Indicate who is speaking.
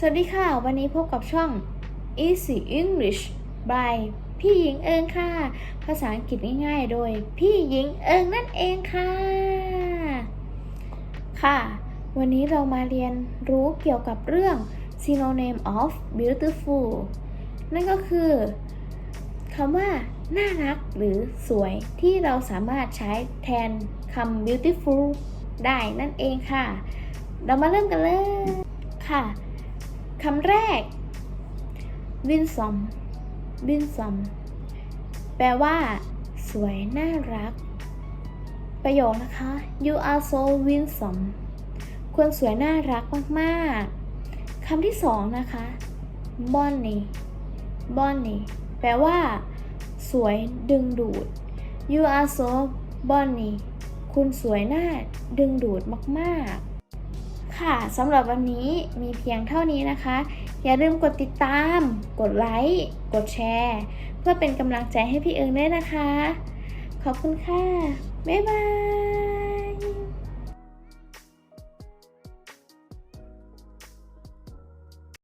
Speaker 1: สวัสดีค่ะ วันนี้พบกับช่อง Easy English by พี่หญิงเอิงค่ะ ภาษาอังกฤษง่ายๆ โดยพี่หญิงเอิงนั่นเองค่ะ ค่ะ วันนี้เรามาเรียนรู้เกี่ยวกับเรื่อง synonym of beautiful นั่นก็คือคำว่าน่ารักหรือสวยที่เราสามารถใช้แทนคำ beautiful ได้นั่นเองค่ะ เรามาเริ่มกันเลยค่ะ คำแรก winsome winsome แปลว่า สวยน่ารัก ประโยคนะคะ you are so winsome คุณสวยน่ารักมากๆคำที่สองนะคะ bonny bonny แปลว่า สวยดึงดูด you are so bonny คุณสวยน่าดึงดูดมากๆ ค่ะสำหรับวันนี้มีเพียงเท่านี้นะคะ อย่าลืมกดติดตาม กดไลค์ กดแชร์ เพื่อเป็นกำลังใจให้พี่เอิงด้วยนะคะ ขอบคุณค่ะ บ๊ายบาย